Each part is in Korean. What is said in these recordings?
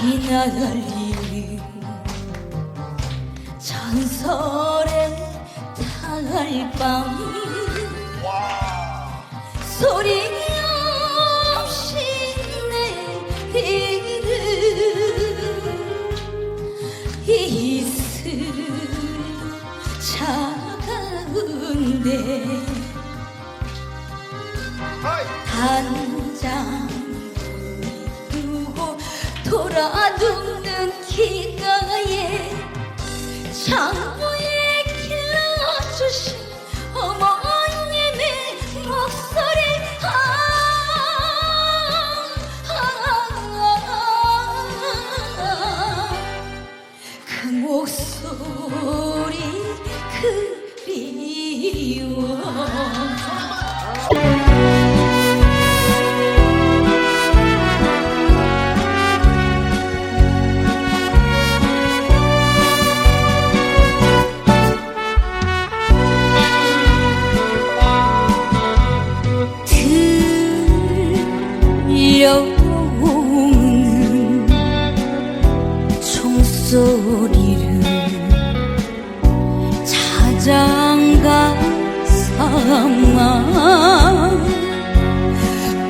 휘날리는 전설의 달밤 소리 없이 내리는 이슬 차가운데 단장 돌아 눕는 길가에 창고에 길러주신 어머님의 목소리. 아, 아, 아, 그 목소리 그리워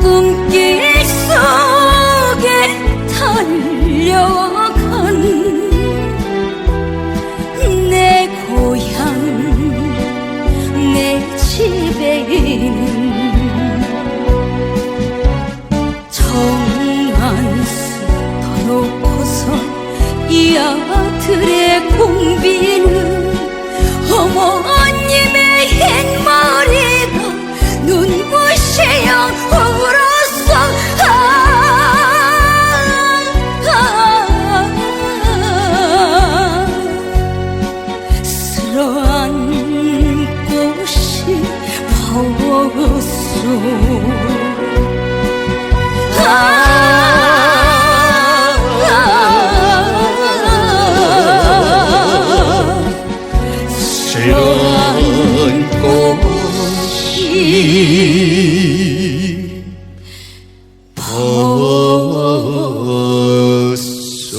꿈길 속에 달려간 내 고향 내 집에는 정한수 터놓고서 이 아들의 공비는 어머 없소 아 싫은 꽃이 벗소